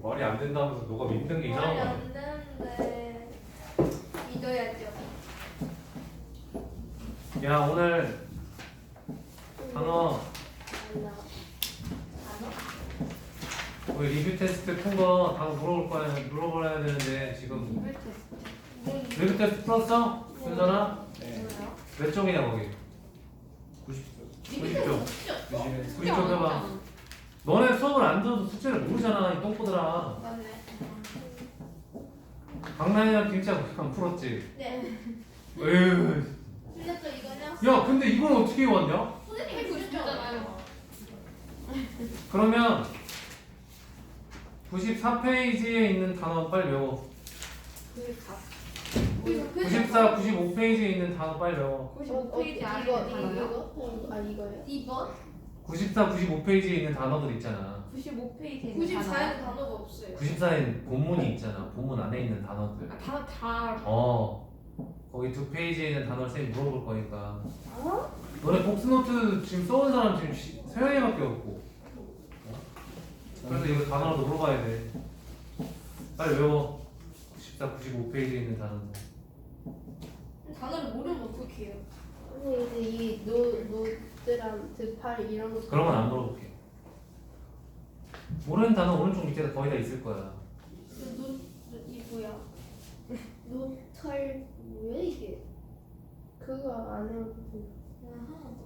뭐 말이 안 된다면서 너가 믿는 게 말이 이상한 안 되는데 믿어야죠. 야 오늘 단어 단어. 우리 리뷰 테스트 푼거다 물어볼 거야 물어봐야 되는데 지금 이불 테스트. 리뷰 테스트 풀었어? 윤선아? 네. 몇 쪽이냐 거기? 90점. 90점 90점 해봐 너네 수업을 안 들어도 숙제를 모르잖아 이 똥꼬들아 맞네. 강남이랑 김치하고 안 풀었지 네. 에휴 틀렸죠 이거냐? 야 근데 이건 어떻게 왔냐? 선생님이 그러셨잖아요. 그러면 94페이지에 있는 단어 빨리 외워 94, 95페이지에 있는 단어 빨리 외워 95페이지 이거 안에 이거 단어요? 이거 아 이거요? 2번? 94, 95페이지에 있는 단어들 있잖아. 95페이지 94에는 단어가 없어요. 94에는 본문이 있잖아. 본문 안에 있는 단어들. 아, 단어 다 어. 거기 두 페이지에 있는 단어를 쌤이 물어볼 거니까. 너네 복스노트 지금 써온 사람 지금 시- 세영이밖에 없고. 어? 그래서 이거 단어라도 물어봐야 돼. 빨리 외워. 94, 95페이지에 있는 단어 단어를 모르면 어떡해요? 근데 이제 이 노, 노 트랑 드팔 이런 거 그런 건 안 물어볼게 모르는 단어 오른쪽 밑에 거의 다 있을 거야 노, 노, 이 뭐야? 노털 뭐야 이게? 그거 안 해봤거든 아하.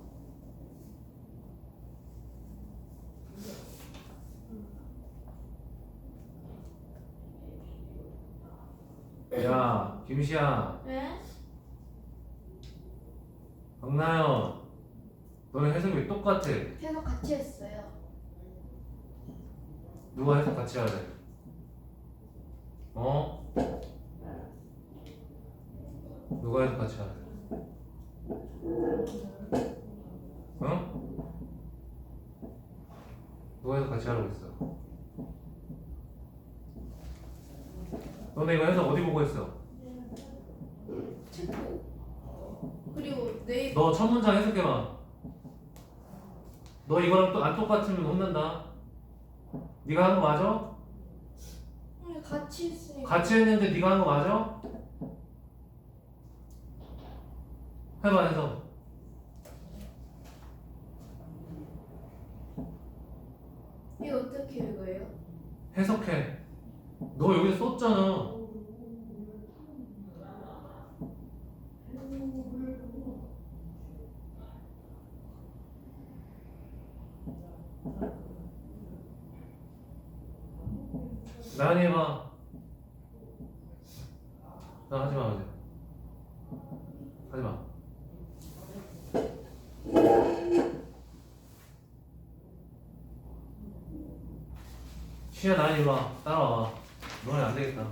야 김시야 네? 박나연 너네 해석이 왜 똑같아 해서 같이 했어요 누가 해석 같이 하래 어? 누가 해석 같이 하래 응? 누가 해석 같이 하라고 했어 너네 이거 해석 어디 보고 했어? 그리고 내너첫 문장 해석해봐. 너 이거랑 또 안 똑같으면 혼난다. 네가 한 거 맞아? 음, 같이 했으니까. 같이 했는데 네가 한 거 맞아? 해봐 해석. 이거 어떻게 읽어요? 해석해. 너 여기서 썼잖아. 나연이 해봐. 나 하지 마, 하지. 하지 마. 시야 나연이 와. 따라와. 너네 안 되겠다.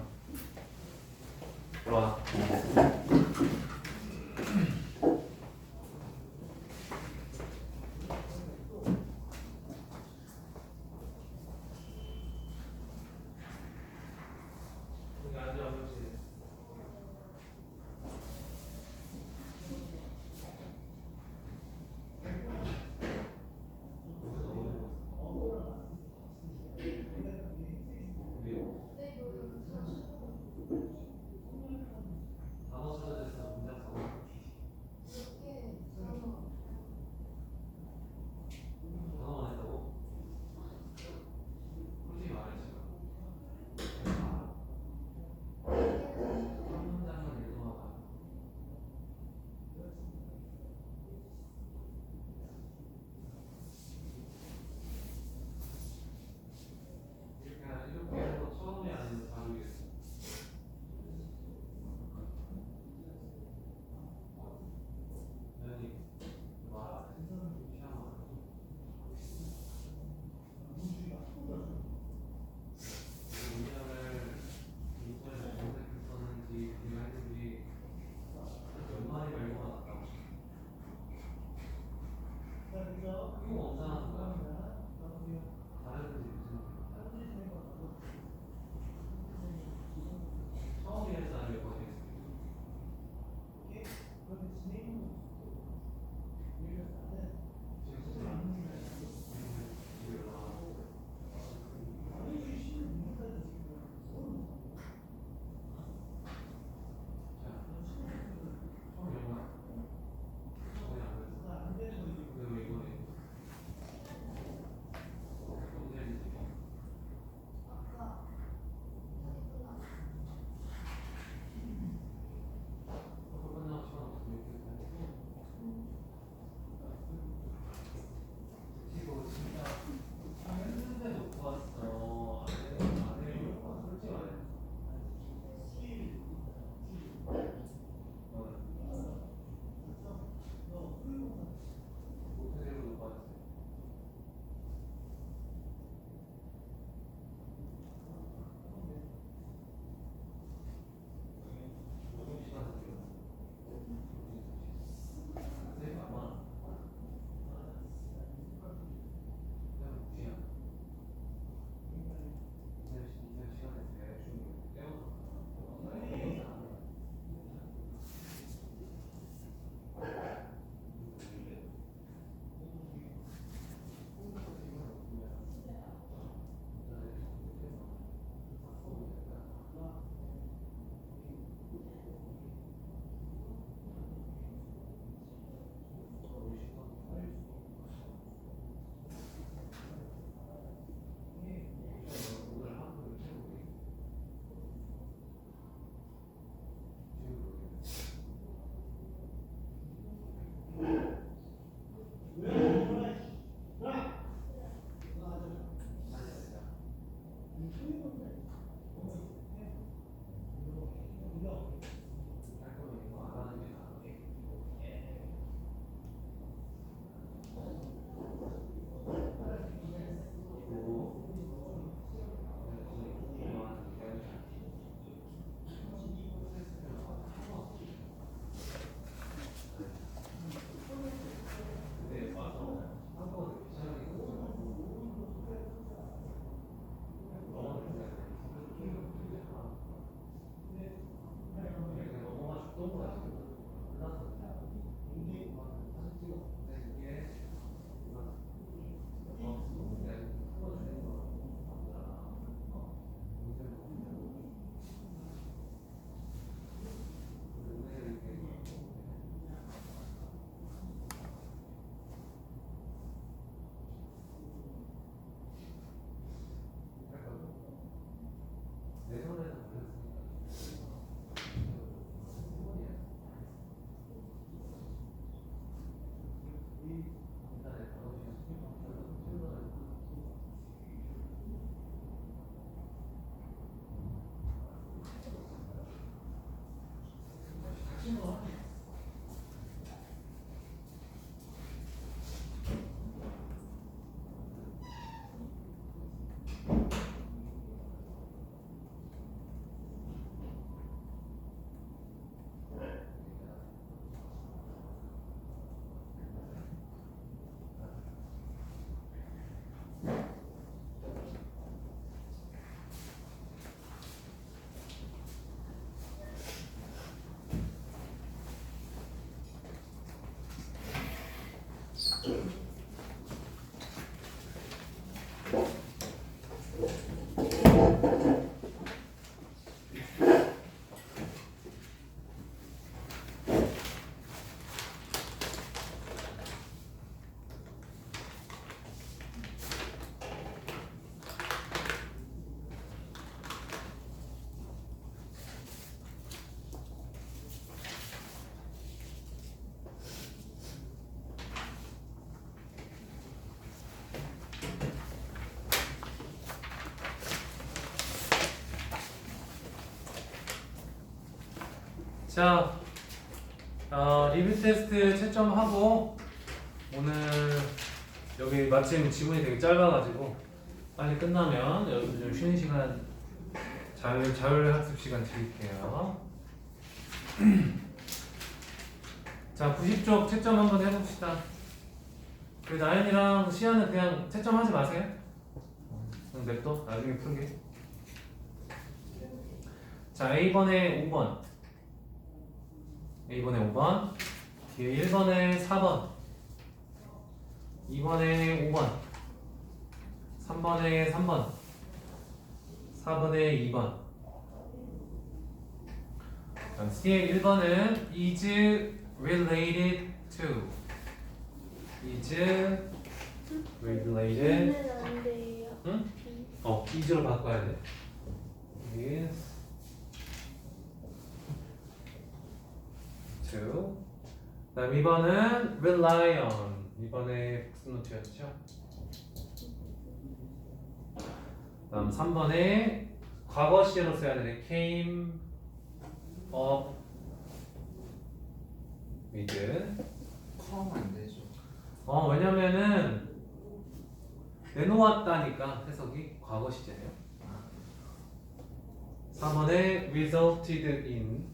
자, 어, 리뷰 테스트 채점하고 오늘 여기 마침 지문이 되게 짧아가지고 빨리 끝나면 여러분들 좀 쉬는 시간 자율 자율 학습 시간 드릴게요. 자, 90쪽 채점 한번 해봅시다. 그 나연이랑 시아는 그냥 채점하지 마세요. 그냥 냅둬 나중에 풀게. 자, A번에 5번. A번에 5번, 뒤에 1번에 4번, 2번에 5번, 3번에 3번, 4번에 2번. 그럼 C의 1번은 is related to is related 돼요. 응? 어 is로 바꿔야 돼 is to. 그다음 2번은 rely on. 이번에 복습 노트였죠? 그다음 3번에 과거 시제로 써야 되는 came up with. 컴 안 되죠. 어 왜냐면은 내놓았다니까 해석이 과거 시제예요. 3번에 resulted in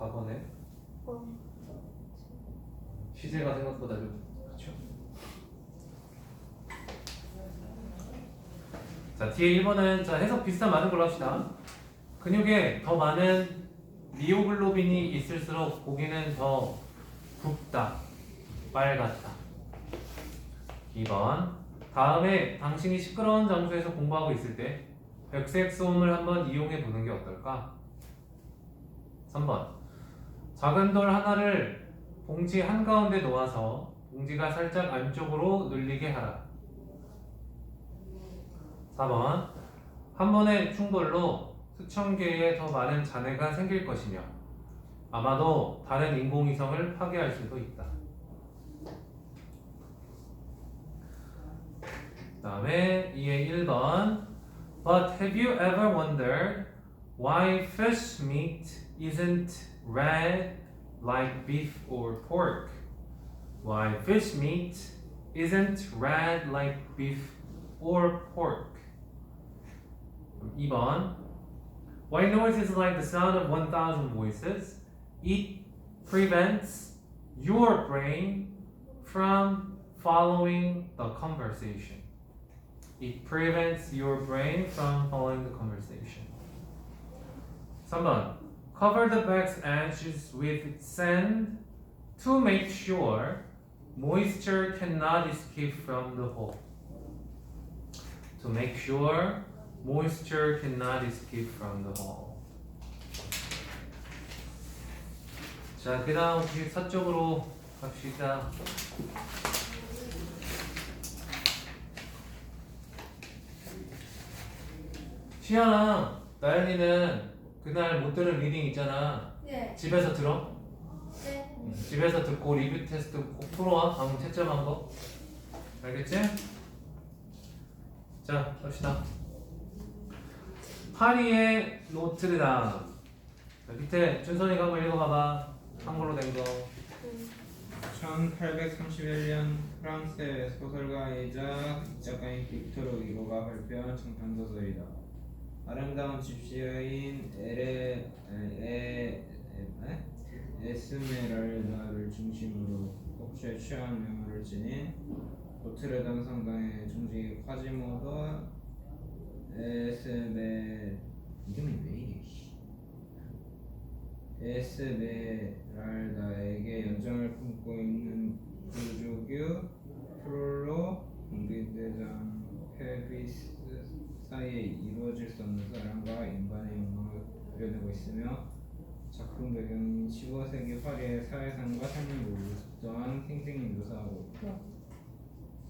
과거네. 어. 시제가 생각보다 좀 그렇죠 자 뒤에 1번은 자 해석 비슷한 많은 걸로 합시다. 근육에 더 많은 미오글로빈이 있을수록 고기는 더 굵다. 빨갛다. 2번. 다음에 당신이 시끄러운 장소에서 공부하고 있을 때 백색 소음을 한번 이용해 보는 게 어떨까? 3번 작은 돌 하나를 봉지 한가운데 놓아서 봉지가 살짝 안쪽으로 눌리게 하라. 4번 한 번의 충돌로 수천 개의 더 많은 잔해가 생길 것이며 아마도 다른 인공위성을 파괴할 수도 있다. 그 다음에 2의 1번 But have you ever wondered why fish meat isn't red like beef or pork? Why fish meat isn't red like beef or pork? 2번. Why noise is like the sound of 1,000 voices? It prevents your brain from following the conversation. It prevents your brain from following the conversation. 3번. Cover the back's edges with sand to make sure moisture cannot escape from the hole. To make sure moisture cannot escape from the hole. 자, 그 다음 혹시 서쪽으로 갑시다. 시연아, 나연이는 그날 못 들은 리딩 있잖아. 네. 집에서 들어. 네. 음, 집에서 듣고 리뷰 테스트 꼭 풀어와. 방금 채점한 거. 알겠지? 자, 갑시다. 파리의 노트르담. 자, 밑에 준선이가 한번 읽어봐봐. 한글로 된 거. 1831년 프랑스의 소설가이자 작가인 빅토르 위고가 발표한 장편소설이다. 아름다운 집시여인 에레 에, 에, 에, 에스메랄다를 중심으로 폭주에 취한 외모를 지닌 노트르담 성당의 중직이 콰지모도 에스메 이름이 왜 이래? 씨. 에스메랄다에게 연정을 품고 있는 부조교 프롤로 공비대장 페비스 사이에 이루어질 수 없는 사랑과 인간의 욕망을 그려내고 있으며 작품 배경인 15세기 파리의 사회상과 삶의 모습 또한 생생히 묘사하고 있다.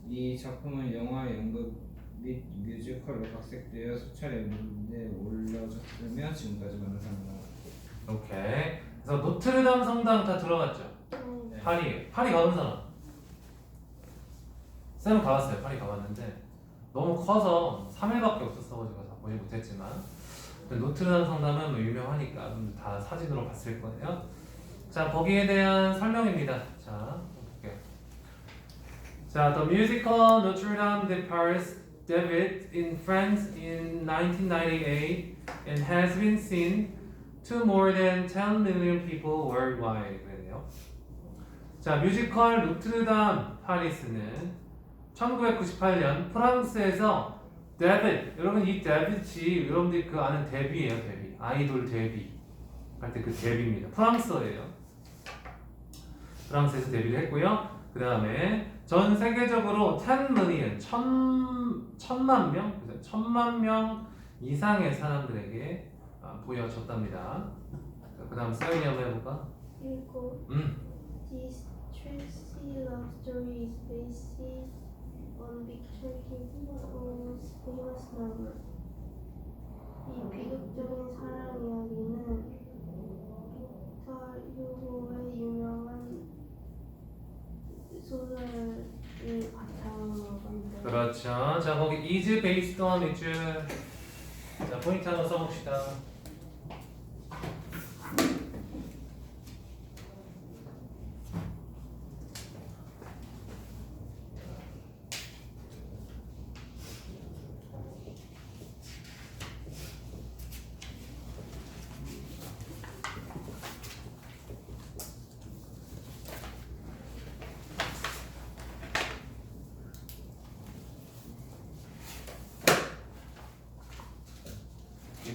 이 작품은 영화, 연극 및 뮤지컬로 각색되어 수차례 무대에 올려졌으며 지금까지 완성합니다. 오케이. 그래서 노트르담 성당 다 들어갔죠? 음. 파리. 파리 가본 사람? 쌤은 가봤어요. 파리 가봤는데 너무 커서 3일밖에 없었어가지고 다 보지 못했지만 노트르담 성당은 뭐 유명하니까 다 사진으로 봤을 거예요. 자 거기에 대한 설명입니다. 자 볼게요. 자 The musical Notre Dame de Paris debuted in France in 1998 and has been seen to more than 10 million people worldwide. 그래요. 자, 뮤지컬 노트르담 파리스는 1998년 프랑스에서 데뷔. 여러분 이 데뷔이 여러분들이 그 아는 데뷔예요, 데뷔. 아이돌 데뷔. 할 때 그 데뷔입니다. 프랑스어예요. 프랑스에서 데뷔를 했고요. 그 다음에 전 세계적으로 10 million, 천, 천만 명, 천만 명 이상의 사람들에게 아, 보여졌답니다. 그 다음 사연이 한번 해볼까? 그리고 음, This Tracy love story is based Hugo's famous novel. 이 비극적인 사랑 이야기는 빅터 휴고의 유명한 소설을 바탕으로 만든 그렇죠. 자, 거기 is based on 있죠. 자, 포인트 한번 써봅시다.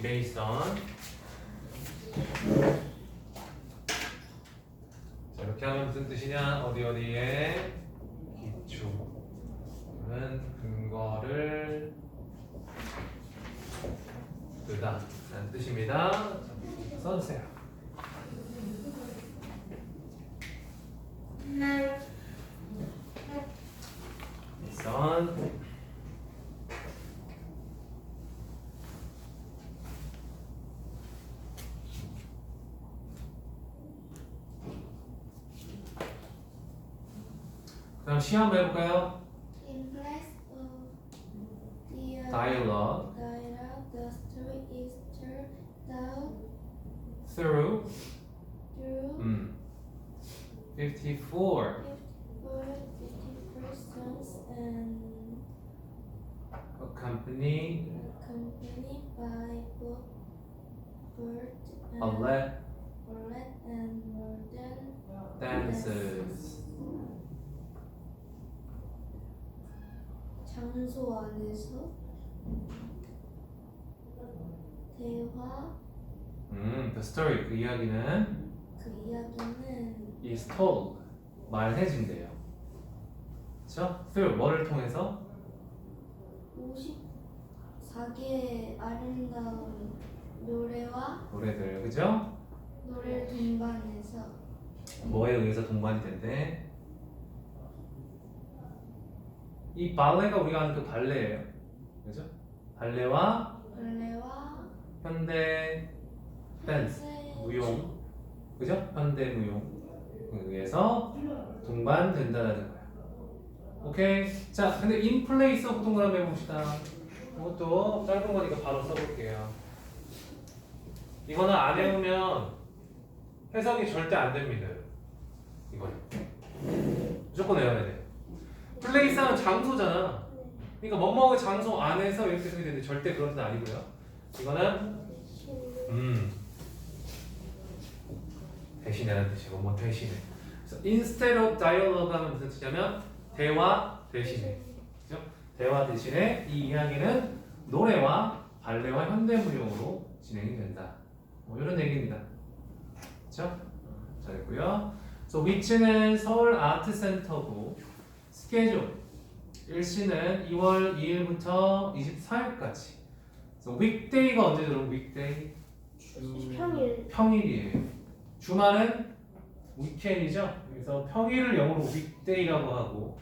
Based on. 자, 이렇게 하면 무슨 뜻이냐? 어디 어디에 기초 는 근거를 두다 라는 뜻입니다. 자, 써주세요. 다시 해볼까요? In place of the uh, Dialogue dialogue, the story is turned down through through 음, 54 for fifty and accompanied accompanied by Bob, Bert, and a Orlet and Morgan. dances. 장소 안에서 대화 음 the story 그 이야기는 그 이야기는 is told 말해진대요 그쵸? through 뭐를 통해서 54개의 아름다운 노래와 노래들 그죠? 노래를 동반해서 뭐에 의해서 동반이 된대? 이 발레가 우리가 아는 그 발레예요. 그죠? 발레와 발레와 현대 댄스, 무용. 그죠? 현대 무용에 의해서 동반된다라는 거야. 오케이. 자, 근데 in place of 동그라미 해봅시다. 이것도 짧은 거니까 바로 써볼게요. 이거는 안 외우면 해석이 절대 안 됩니다. 이거는. 무조건 외워야 돼. 플레이스하면 장소잖아. 그러니까 뭐뭐의 장소 안에서 이렇게 쓰게 되는데 절대 그런 뜻 아니고요. 이거는 음 대신이라는 뜻이고 뭐 대신에. 그래서 instead of dialogue 하면 무슨 뜻이냐면 대화 대신에. 그죠? 대화 대신에 이 이야기는 노래와 발레와 현대무용으로 진행이 된다. 뭐 이런 얘기입니다. 그렇죠? 잘했고요. So which는 서울 아트 센터고 스케줄 일시는 2월 2일부터 24일까지. 그래서 weekday가 언제 들어오고 weekday? 평일. 평일이에요. 주말은 weekend이죠. 그래서 평일을 영어로 weekday라고 하고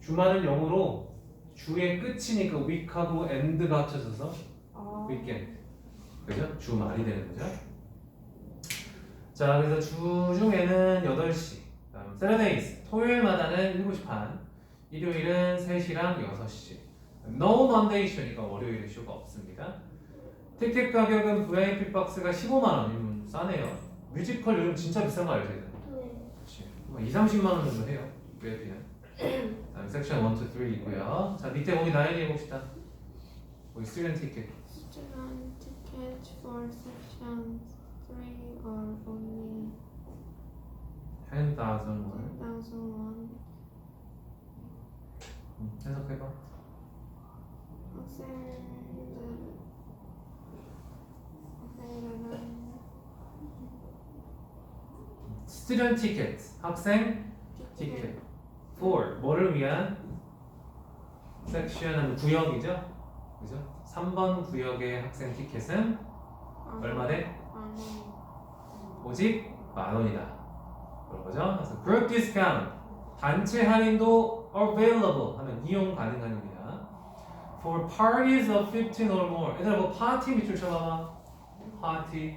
주말은 영어로 주의 끝이니까 week하고 end가 합쳐져서 아. weekend. 그죠? 주말이 되는 거죠. 자, 그래서 주 중에는 8시. 그다음 Saturdays. 토요일마다는 7시 반. 일요일은 3시랑 6시. No Monday 쇼니까 월요일에 쇼가 없습니다. 티켓 가격은 VIP 박스가 15만 원이면 싸네요. 뮤지컬 요즘 진짜 비싼 거 알죠? 네. 뭐 2, 30만 원 정도 해요. VIP는. 다음 섹션 1, 2, 3 있고요. 자, 밑에 거기 나열해 봅시다. 거기 스튜던트 티켓. Student ticket for section 3 or only 10,000 원. 10,000 won. 음, 해석해봐. 학생들 학생들은 스튜던트 티켓. 학생 티켓. for 뭐를 위한 섹션은 구역이죠? 그죠? 3번 구역의 학생 티켓은 얼마래? 만 오직 만 원이다. 그런 거죠? 그래서 group discount 단체 할인도 available 하면 이용 가능합니다. For parties of 15 or more. 얘들아 뭐 파티 밑줄 쳐봐봐. 파티.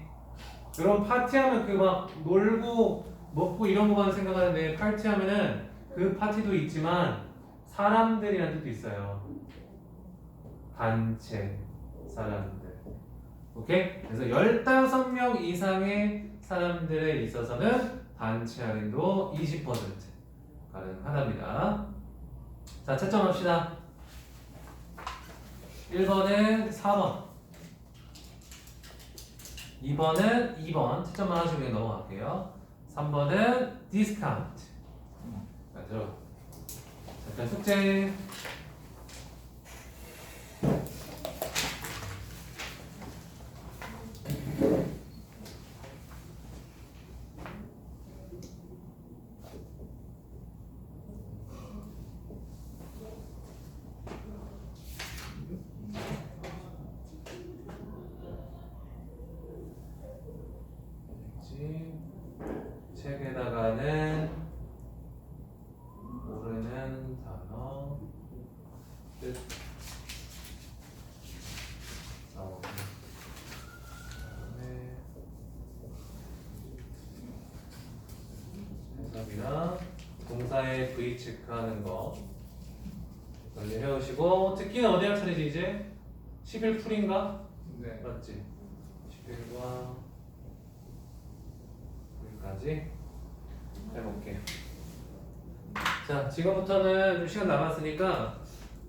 그럼 파티하면 그 막 놀고 먹고 이런 거만 생각하는데 파티하면은 그 파티도 있지만 사람들이라는 뜻도 있어요. 단체 사람들. 오케이? 그래서 15명 이상의 사람들에 있어서는 단체 할인도 20% 가능하답니다. 자, 채점합시다. 1번은 4번. 2번은 2번. 채점만 하시고 그냥 넘어갈게요. 3번은 디스카운트. 자, 일단 숙제. 있지. 책에다가는 모르는 단어 뜻 나오고 그다음에 해석이랑 동사의 V 체크하는 거 빨리 해오시고 특기는 어디 할 차례지 이제 11 풀인가? 네. 맞지? 1과 여기까지 해볼게요. 자, 지금부터는 좀 시간 남았으니까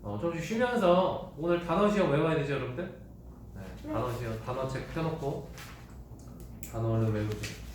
어, 좀 쉬면서 오늘 단어 시험 외워야 되죠, 여러분들? 네, 단어 시험, 단어 책 펴놓고 단어를 외우죠.